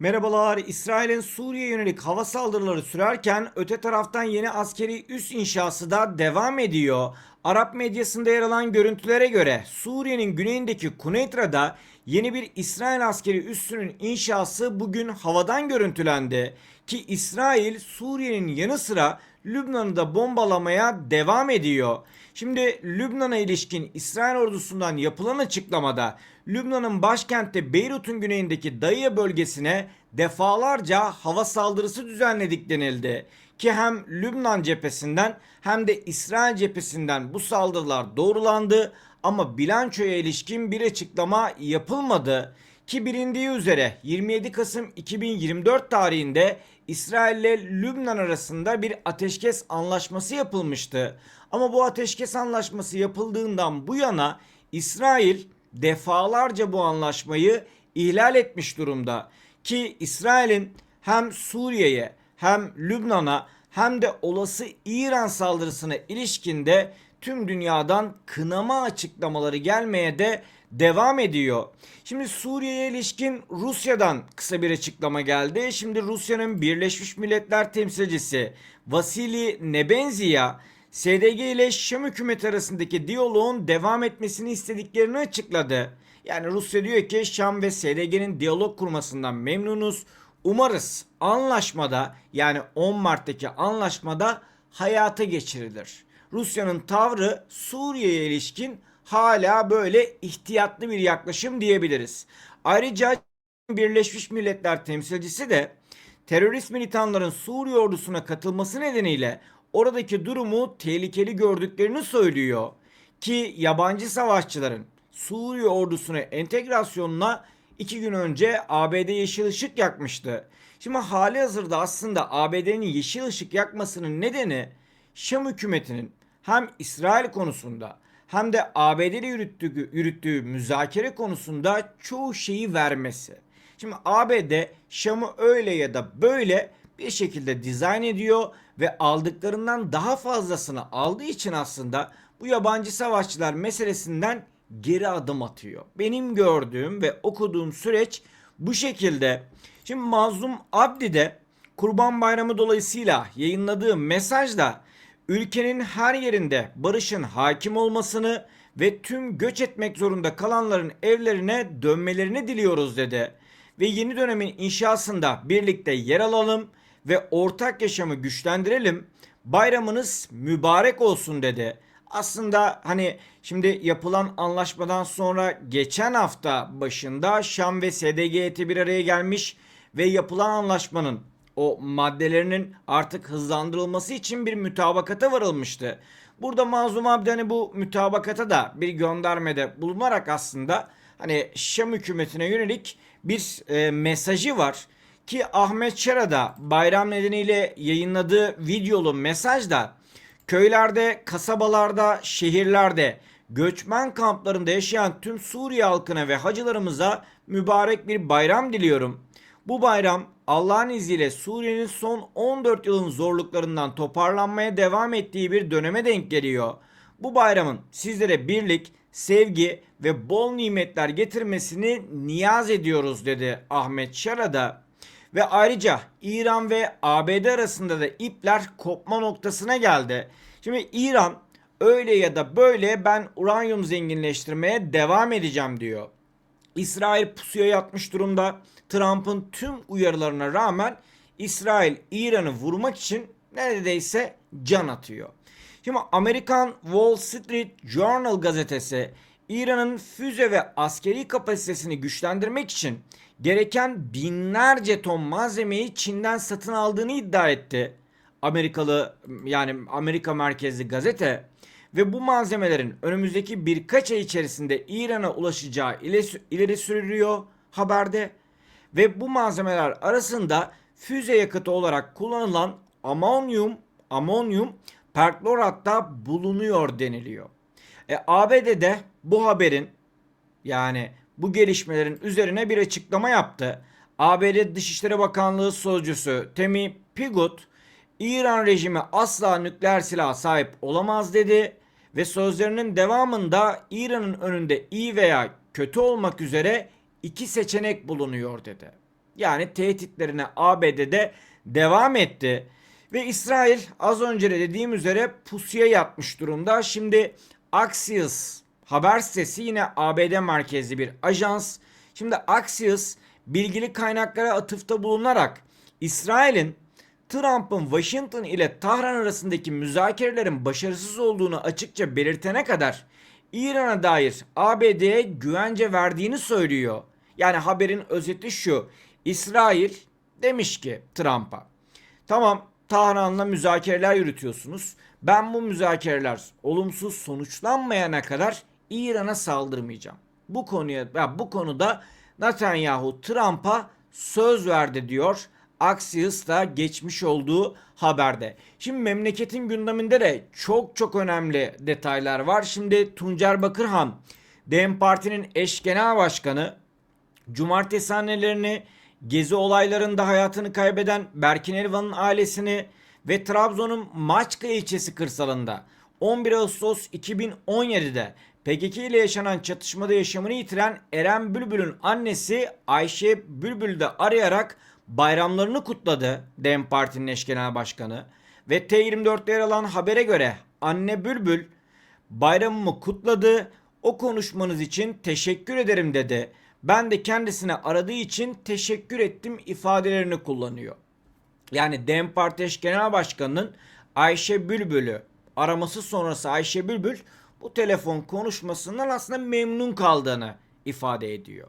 Merhabalar. İsrail'in Suriye yönelik hava saldırıları sürerken öte taraftan yeni askeri üs inşası da devam ediyor. Arap medyasında yer alan görüntülere göre Suriye'nin güneyindeki Kuneytra'da yeni bir İsrail askeri üssünün inşası bugün havadan görüntülendi. Ki İsrail Suriye'nin yanı sıra Lübnan'ı da bombalamaya devam ediyor. Şimdi Lübnan'a ilişkin İsrail ordusundan yapılan açıklamada Lübnan'ın başkentte Beyrut'un güneyindeki Dayya bölgesine defalarca hava saldırısı düzenledik denildi. Ki hem Lübnan cephesinden hem de İsrail cephesinden bu saldırılar doğrulandı ama bilançoya ilişkin bir açıklama yapılmadı. Ki bilindiği üzere 27 Kasım 2024 tarihinde İsrail ile Lübnan arasında bir ateşkes anlaşması yapılmıştı. Ama bu ateşkes anlaşması yapıldığından bu yana İsrail defalarca bu anlaşmayı ihlal etmiş durumda. Ki İsrail'in hem Suriye'ye hem Lübnan'a hem de olası İran saldırısına ilişkinde tüm dünyadan kınama açıklamaları gelmeye de devam ediyor. Şimdi Suriye'ye ilişkin Rusya'dan kısa bir açıklama geldi. Şimdi Rusya'nın Birleşmiş Milletler temsilcisi Vasili Nebenziya SDG ile Şam hükümeti arasındaki diyaloğun devam etmesini istediklerini açıkladı. Yani Rusya diyor ki Şam ve SDG'nin diyalog kurmasından memnunuz. Umarız anlaşmada yani 10 Mart'taki anlaşmada hayata geçirilir. Rusya'nın tavrı Suriye'ye ilişkin hala böyle ihtiyatlı bir yaklaşım diyebiliriz. Ayrıca Birleşmiş Milletler temsilcisi de terörist militanların Suriye ordusuna katılması nedeniyle oradaki durumu tehlikeli gördüklerini söylüyor. Ki yabancı savaşçıların Suriye ordusuna entegrasyonuna iki gün önce ABD yeşil ışık yakmıştı. Şimdi hali hazırda aslında ABD'nin yeşil ışık yakmasının nedeni Şam hükümetinin hem İsrail konusunda hem de ABD'li yürüttüğü, yürüttüğü müzakere konusunda çoğu şeyi vermesi. Şimdi ABD Şam'ı öyle ya da böyle bir şekilde dizayn ediyor ve aldıklarından daha fazlasını aldığı için aslında bu yabancı savaşçılar meselesinden geri adım atıyor. Benim gördüğüm ve okuduğum süreç bu şekilde. Şimdi Mazlum Abdi de Kurban Bayramı dolayısıyla yayınladığı mesajda ülkenin her yerinde barışın hakim olmasını ve tüm göç etmek zorunda kalanların evlerine dönmelerini diliyoruz dedi. Ve yeni dönemin inşasında birlikte yer alalım ve ortak yaşamı güçlendirelim. Bayramınız mübarek olsun dedi. Aslında hani şimdi yapılan anlaşmadan sonra geçen hafta başında Şam ve SDG heyeti bir araya gelmiş ve yapılan anlaşmanın o maddelerinin artık hızlandırılması için bir mütabakata varılmıştı. Burada Mazlum Abdi hani bu mütabakata da bir göndermede bulunarak aslında hani Şam hükümetine yönelik bir e, mesajı var. Ki Ahmet Şara'da bayram nedeniyle yayınladığı videolu mesajda köylerde, kasabalarda, şehirlerde, göçmen kamplarında yaşayan tüm Suriye halkına ve hacılarımıza mübarek bir bayram diliyorum. Bu bayram Allah'ın izniyle Suriye'nin son 14 yılın zorluklarından toparlanmaya devam ettiği bir döneme denk geliyor. Bu bayramın sizlere birlik, sevgi ve bol nimetler getirmesini niyaz ediyoruz dedi Ahmet Şara'da. Ve ayrıca İran ve ABD arasında da ipler kopma noktasına geldi. Şimdi İran öyle ya da böyle ben uranyum zenginleştirmeye devam edeceğim diyor. İsrail pusuya yatmış durumda. Trump'ın tüm uyarılarına rağmen İsrail İran'ı vurmak için neredeyse can atıyor. Şimdi Amerikan Wall Street Journal gazetesi İran'ın füze ve askeri kapasitesini güçlendirmek için gereken binlerce ton malzemeyi Çin'den satın aldığını iddia etti. Amerikalı yani Amerika merkezli gazete ve bu malzemelerin önümüzdeki birkaç ay içerisinde İran'a ulaşacağı ileri sürülüyor haberde ve bu malzemeler arasında füze yakıtı olarak kullanılan amonyum amonyum perkloratta bulunuyor deniliyor. E, ABD'de bu haberin yani bu gelişmelerin üzerine bir açıklama yaptı. ABD Dışişleri Bakanlığı sözcüsü Temi Pigut, İran rejimi asla nükleer silah sahip olamaz dedi ve sözlerinin devamında İran'ın önünde iyi veya kötü olmak üzere iki seçenek bulunuyor dedi. Yani tehditlerine ABD'de devam etti. Ve İsrail az önce de dediğim üzere pusuya yatmış durumda. Şimdi Axios haber sitesi yine ABD merkezli bir ajans. Şimdi Axios bilgili kaynaklara atıfta bulunarak İsrail'in Trump'ın Washington ile Tahran arasındaki müzakerelerin başarısız olduğunu açıkça belirtene kadar İran'a dair ABD'ye güvence verdiğini söylüyor. Yani haberin özeti şu. İsrail demiş ki Trump'a tamam Tahran'la müzakereler yürütüyorsunuz. Ben bu müzakereler olumsuz sonuçlanmayana kadar İran'a saldırmayacağım. Bu konuya ya bu konuda Netanyahu Trump'a söz verdi diyor. Axios da geçmiş olduğu haberde. Şimdi memleketin gündeminde de çok çok önemli detaylar var. Şimdi Tuncer Bakırhan, DEM Parti'nin eş genel başkanı, cumartesi annelerini, gezi olaylarında hayatını kaybeden Berkin Elvan'ın ailesini ve Trabzon'un Maçka ilçesi kırsalında 11 Ağustos 2017'de PKK ile yaşanan çatışmada yaşamını yitiren Eren Bülbül'ün annesi Ayşe Bülbül de arayarak bayramlarını kutladı DEM Parti'nin eş genel başkanı. Ve T24'te yer alan habere göre anne Bülbül bayramımı kutladı. O konuşmanız için teşekkür ederim dedi. Ben de kendisine aradığı için teşekkür ettim ifadelerini kullanıyor. Yani DEM Parti genel başkanının Ayşe Bülbül'ü araması sonrası Ayşe Bülbül bu telefon konuşmasından aslında memnun kaldığını ifade ediyor.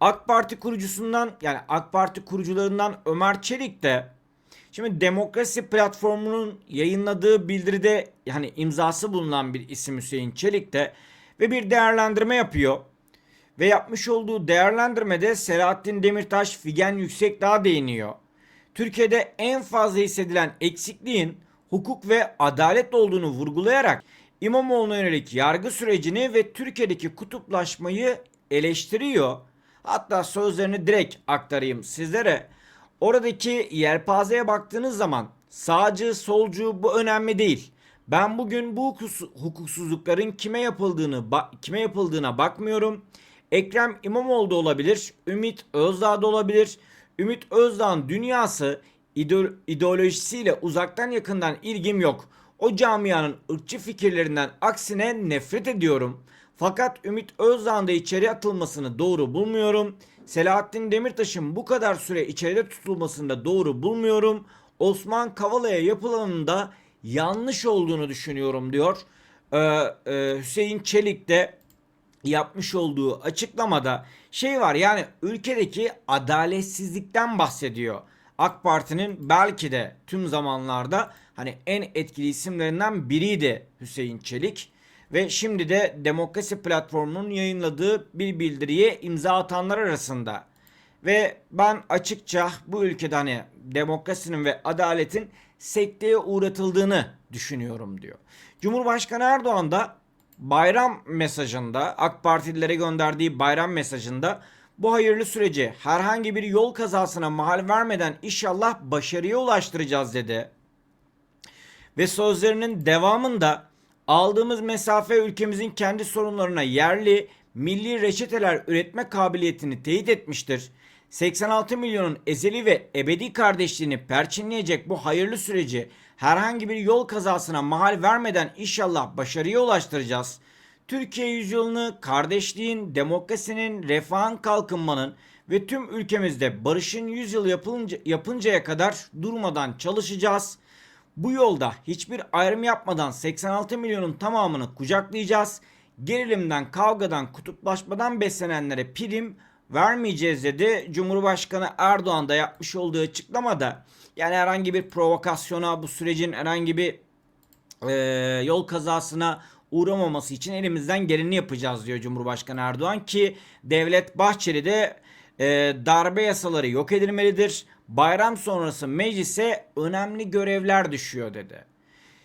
AK Parti kurucusundan yani AK Parti kurucularından Ömer Çelik de şimdi demokrasi platformunun yayınladığı bildiride yani imzası bulunan bir isim Hüseyin Çelik de ve bir değerlendirme yapıyor. Ve yapmış olduğu değerlendirmede Selahattin Demirtaş Figen Yüksekdağ değiniyor. Türkiye'de en fazla hissedilen eksikliğin hukuk ve adalet olduğunu vurgulayarak İmamoğlu'na yönelik yargı sürecini ve Türkiye'deki kutuplaşmayı eleştiriyor. Hatta sözlerini direkt aktarayım sizlere. Oradaki yelpazeye baktığınız zaman sağcı, solcu bu önemli değil. Ben bugün bu hukuksuzlukların kime yapıldığını kime yapıldığına bakmıyorum. Ekrem İmamoğlu da olabilir, Ümit Özdağ da olabilir. Ümit Özdağ'ın dünyası ideolojisiyle uzaktan yakından ilgim yok. O camianın ırkçı fikirlerinden aksine nefret ediyorum. Fakat Ümit Özdağ'ın da içeri atılmasını doğru bulmuyorum. Selahattin Demirtaş'ın bu kadar süre içeride tutulmasını da doğru bulmuyorum. Osman Kavala'ya yapılanın da yanlış olduğunu düşünüyorum diyor. Ee, e, Hüseyin Çelik de yapmış olduğu açıklamada şey var yani ülkedeki adaletsizlikten bahsediyor. AK Parti'nin belki de tüm zamanlarda hani en etkili isimlerinden biriydi Hüseyin Çelik. Ve şimdi de Demokrasi Platformu'nun yayınladığı bir bildiriye imza atanlar arasında. Ve ben açıkça bu ülkede hani demokrasinin ve adaletin sekteye uğratıldığını düşünüyorum diyor. Cumhurbaşkanı Erdoğan da bayram mesajında AK Partililere gönderdiği bayram mesajında bu hayırlı süreci herhangi bir yol kazasına mahal vermeden inşallah başarıya ulaştıracağız dedi. Ve sözlerinin devamında aldığımız mesafe ülkemizin kendi sorunlarına yerli, milli reçeteler üretme kabiliyetini teyit etmiştir. 86 milyonun ezeli ve ebedi kardeşliğini perçinleyecek bu hayırlı süreci herhangi bir yol kazasına mahal vermeden inşallah başarıya ulaştıracağız. Türkiye yüzyılını kardeşliğin, demokrasinin, refahın kalkınmanın ve tüm ülkemizde barışın yüzyıl yapılınca, yapıncaya kadar durmadan çalışacağız. Bu yolda hiçbir ayrım yapmadan 86 milyonun tamamını kucaklayacağız. Gerilimden, kavgadan, kutuplaşmadan beslenenlere prim vermeyeceğiz dedi. Cumhurbaşkanı Erdoğan da yapmış olduğu açıklamada yani herhangi bir provokasyona bu sürecin herhangi bir e, yol kazasına uğramaması için elimizden geleni yapacağız diyor Cumhurbaşkanı Erdoğan ki Devlet Bahçeli de e, darbe yasaları yok edilmelidir. Bayram sonrası meclise önemli görevler düşüyor dedi.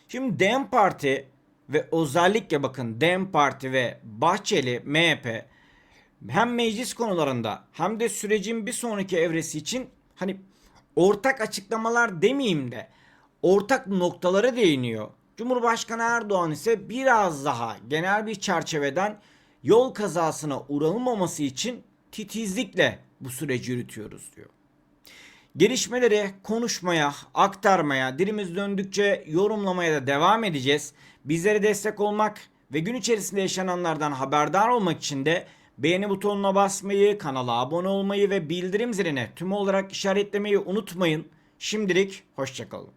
Şimdi DEM Parti ve özellikle bakın DEM Parti ve Bahçeli MHP hem meclis konularında hem de sürecin bir sonraki evresi için hani ortak açıklamalar demeyeyim de ortak noktalara değiniyor. Cumhurbaşkanı Erdoğan ise biraz daha genel bir çerçeveden yol kazasına uğranılmaması için titizlikle bu süreci yürütüyoruz diyor. Gelişmeleri konuşmaya, aktarmaya, dilimiz döndükçe yorumlamaya da devam edeceğiz. Bizlere destek olmak ve gün içerisinde yaşananlardan haberdar olmak için de beğeni butonuna basmayı, kanala abone olmayı ve bildirim ziline tüm olarak işaretlemeyi unutmayın. Şimdilik hoşçakalın.